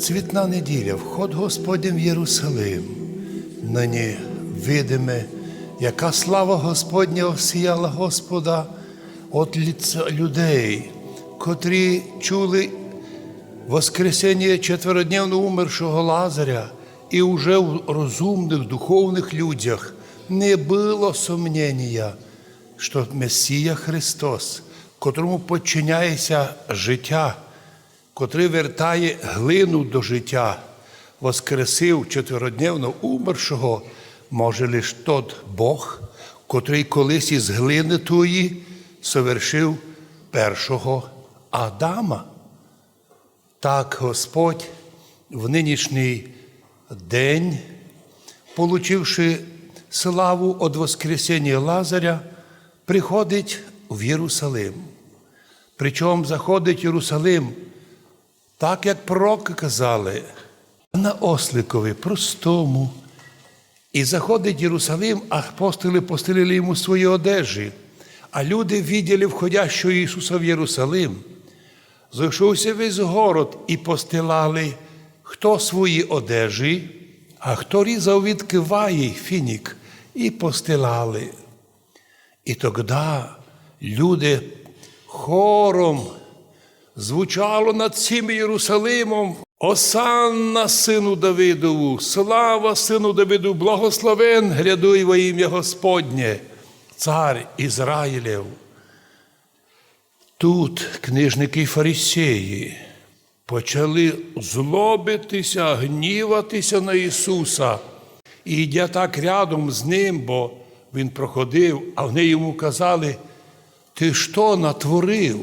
Цвітна неділя, вход Господнім в Єрусалим. Нині видиме, яка слава Господня осіяла Господа от ліца людей, котрі чули Воскресення четверодневно умершого Лазаря, і уже в розумних духовних людях не було сумнення, що Месія Христос, котрому подчиняється життя, котрий вертає глину до життя, воскресив четверодневно умершого, може лиш тот Бог, котрий колись із глини тої совершив першого Адама. Так Господь в нинішній день, получивши славу від Воскресення Лазаря, приходить в Єрусалим. Причому заходить Єрусалим, так як пророки казали, на осликові, простому. І заходить Єрусалим, а апостоли постелили йому свої одежі. А люди виділи входящого Ісуса в Єрусалим. Зайшовся весь город і постилали хто свої одежі, а хто різав від киваї фінік, і постилали. І тоді люди хором звучало над цим Єрусалимом. Осанна сину Давидову, слава сину Давиду, благословен грядуй во ім'я Господнє, цар Ізраїлев. Тут книжники фарисеї почали злобитися, гніватися на Ісуса. І йдя так рядом з ним, бо Він проходив, а вони йому казали, ти що натворив?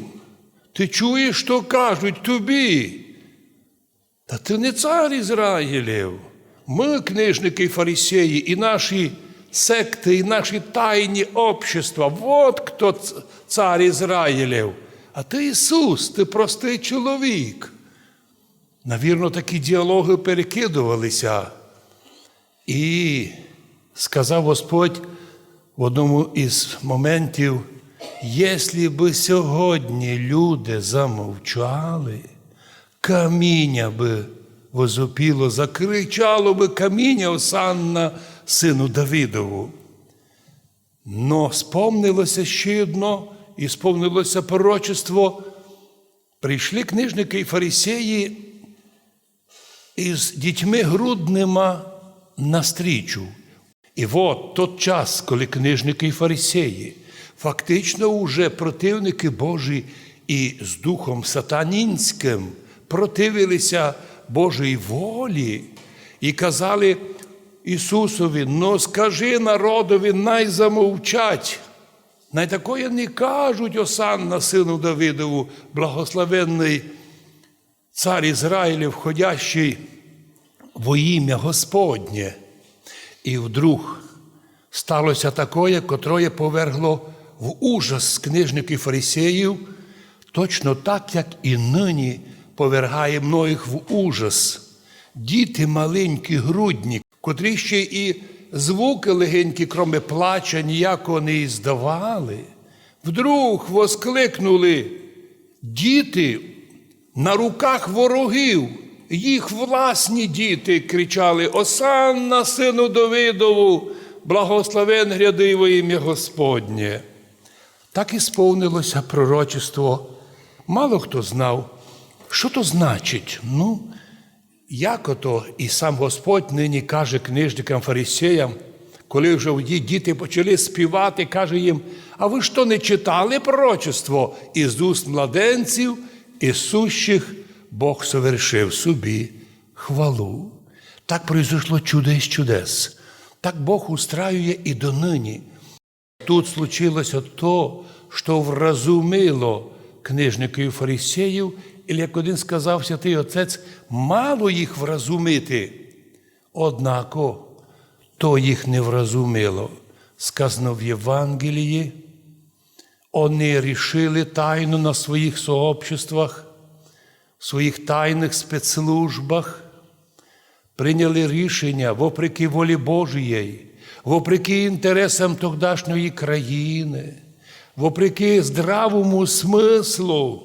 Ти чуєш, що кажуть тобі? Та ти не цар Ізраїлів. Ми, книжники і фарисеї, і наші секти, і наші тайні общества. Вот хто цар Ізраїлів. А ти Ісус, ти простий чоловік. Навірно, такі діалоги перекидувалися. І сказав Господь в одному із моментів, якщо би сьогодні люди замовчали, каміння би возопіло, закричало би каміння Осанна сину Давидову. Но сповнилося ще одно, і сповнилося пророчество. Прийшли книжники і фарисеї із дітьми груднима настрічу. І от тот час, коли книжники і фарисеї, фактично уже противники Божі і з духом сатанінським противилися Божій волі і казали Ісусові, ну скажи народові, най замовчать. Най такое не кажуть Осанна, сину Давидову, благословенний цар Ізраїлів, входящий во ім'я Господнє. І вдруг сталося такое, котроє повергло в ужас книжників фарисеїв, точно так, як і нині повергає многих в ужас. Діти маленькі, грудні, котрі ще і звуки легенькі, кроме плача, ніякого не іздавали, вдруг воскликнули діти на руках ворогів, їх власні діти кричали: Осанна, сину Давидову, благословен гряди во ім'я Господнє. Так і сповнилося пророчество. Мало хто знав, що то значить. Ну, як ото і сам Господь нині каже книжникам фарисеям, коли вже ді- діти почали співати, каже їм: а ви що не читали пророчество із уст младенців і сущих Бог совершив собі хвалу. Так произошло чудо із чудес. Так Бог устраює і донині. Тут случилося то, що вразумило книжників фарисеїв, і як один сказав святий Отець, мало їх вразумити. Однако то їх не вразумило. Сказано в Євангелії, вони рішили тайну на своїх сообществах, в своїх тайних спецслужбах, прийняли рішення вопреки волі Божої, вопреки інтересам тогдашньої країни, вопреки здравому смислу,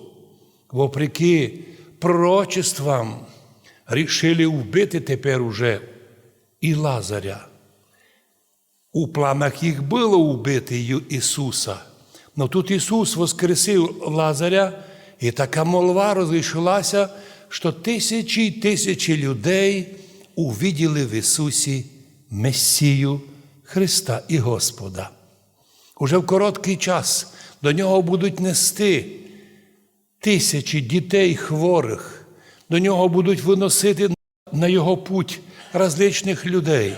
вопреки пророчествам, рішили вбити тепер уже і Лазаря. У планах їх було вбити Ісуса. Но тут Ісус воскресив Лазаря, і така молва розійшлася, що тисячі й тисячі людей увиділи в Ісусі Месію Христа і Господа. Уже в короткий час до нього будуть нести тисячі дітей хворих, до нього будуть виносити на його путь различних людей.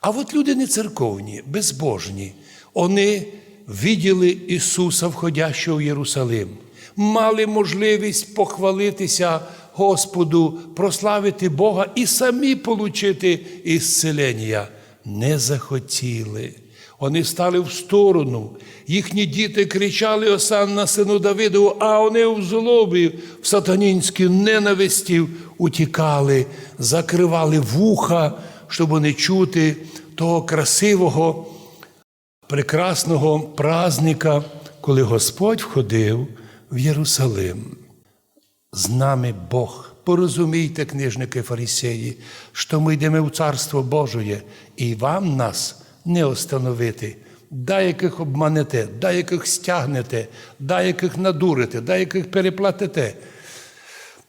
А от люди не церковні, безбожні, вони виділи Ісуса, входящого в Єрусалим, мали можливість похвалитися Господу, прославити Бога і самі получити ісцелення. Не захотіли. Вони стали в сторону. Їхні діти кричали Осанна сину Давидову, а вони в злобі, в сатанінській ненависті утікали, закривали вуха, щоб не чути того красивого, прекрасного праздника, коли Господь входив в Єрусалим. З нами Бог. Порозумійте, книжники фарисеї, що ми йдемо в Царство Божоє, і вам нас не остановити. Деяких обманете, деяких стягнете, деяких надурите, деяких переплатите.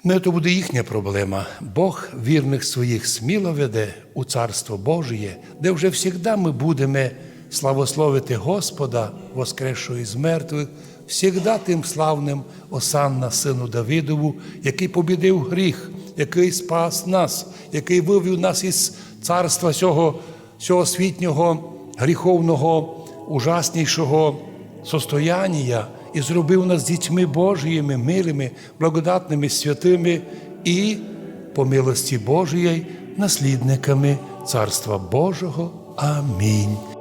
Не то буде їхня проблема. Бог вірних своїх сміло веде у Царство Божє, де вже завжди ми будемо славословити Господа, воскресшого із мертвих, всігда тим славним Осанна, сину Давидову, який побідив гріх, який спас нас, який вивів нас із царства цього, цього світнього, гріховного, ужаснішого состояння і зробив нас дітьми Божіїми, милими, благодатними, святими і, по милості Божої, наслідниками Царства Божого. Амінь.